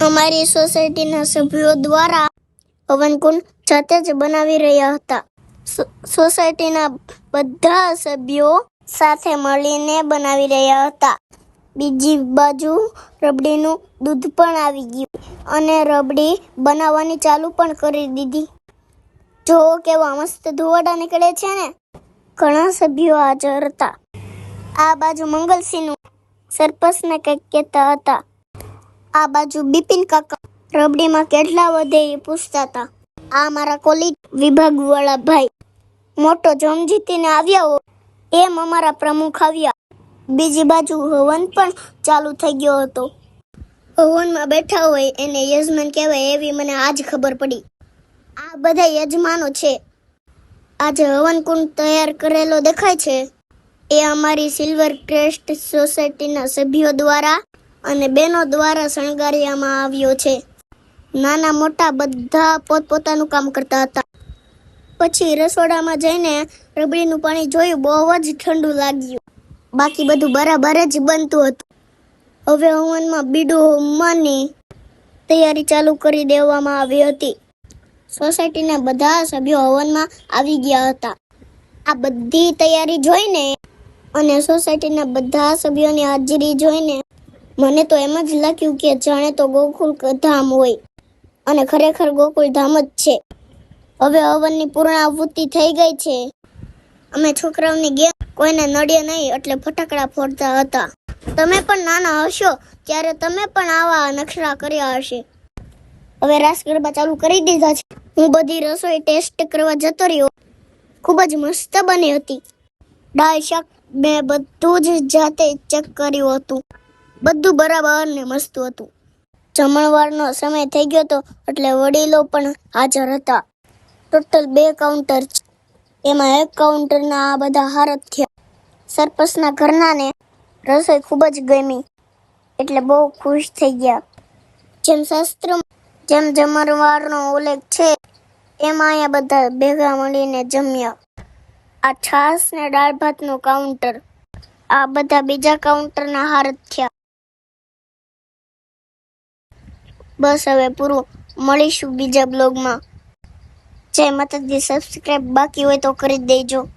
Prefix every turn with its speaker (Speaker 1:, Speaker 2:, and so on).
Speaker 1: અમારી સોસાયટીના સભ્યો દ્વારા હવનકુંડ જાતે જ બનાવી રહ્યા હતા. સોસાયટીના બધા સભ્યો સાથે મળીને બનાવી રહ્યા હતા. બીજી બાજુ રબડીનું દૂધ પણ આવી ગયું અને રબડી બનાવવાની ચાલુ પણ કરી દીધી. જો કેવા મસ્ત ધુવાડા નીકળે છે ને, ઘણા સભ્યો હાજર હતા. આ બાજુ મંગલસિંહનું સરપંચને કંઈક કહેતા હતા. આ બાજુ બિપિન કાકા રબડીમાં કેટલા વધે એ પૂછતા હતા આ મારા કોલેજ વિભાગવાળા ભાઈ. મોટો જમ જીતીને આવ્યા હો. એમ અમારા પ્રમુખ આવ્યા. બીજી બાજુ હવન પણ ચાલુ થઈ ગયો હતો. હવનમાં બેઠા હોય એને યજમાન કહેવાય એવી મને આજ ખબર પડી. આ બધા યજમાનો છે. આજે હવન કુંડ તૈયાર કરેલો દેખાય છે. એ અમારી સિલ્વર ક્રેસ્ટ સોસાયટીના સભ્યો દ્વારા અને બહેનો દ્વારા શણગારવામાં આવ્યો છે. નાના મોટા બધા પોતપોતાનું કામ કરતા હતા. પછી રસોડામાં જઈને રબડીનું પાણી જોયું, બહુ જ ઠંડુ લાગ્યું. બાકી બધું બરાબર જ બનતું હતું. હવે હવનમાં બીડું હોમવાની તૈયારી ચાલુ કરી દેવામાં આવી હતી. સોસાયટીના બધા સભ્યો હવનમાં આવી ગયા હતા. આ બધી તૈયારી જોઈને અને સોસાયટીના બધા સભ્યોની હાજરી જોઈને મને તો એમ જ લાગ્યું કે જાણે તો ગોકુલ ધામ હોય. અને ખરેખર ગોકુળ ધામ જ છે. હવે હવનની પૂર્ણાવૃત્તિ થઈ ગઈ છે. અમે છોકરાઓની ગેમ કોઈને નડે નહીં એટલે ફટાકડા ફોડતા હતા. તમે પણ નાના હશો ત્યારે તમે પણ આવા નકશા કર્યા હશે. હવે રાસ ગરબા ચાલુ કરી દીધા છે. હું બધી રસોઈ ટેસ્ટ કરવા જતો રહ્યો. ખૂબ જ મસ્ત બની હતી. દાળ શાક મેં બધું જ જાતે ચેક કર્યું હતું. બધું બરાબર ને મસ્ત હતું. જમણવારનો સમય થઈ ગયો હતો એટલે વડીલો પણ હાજર હતા. ટોટલ બે કાઉન્ટર એમાં એક કાઉન્ટરના આ બધા હારત થયા. સરપંચના ઘરનાને રસોઈ ખૂબ જ ગમી. એટલે બહુ ખુશ થઈ ગયા. જેમ શાસ્ત્ર, જેમ જમણવારનો ઉલ્લેખ છે, એમાં અહીંયા બધા ભેગા મળીને જમ્યા. આ છાસ ને દાળ ભાતનું કાઉન્ટર આ બધા બીજા કાઉન્ટરના હારત થયા. બસ હવે પૂરું. મળીશું બીજા બ્લોગમાં. જય માતાજી સબસ્ક્રાઇબ બાકી હોય તો કરી દેજો.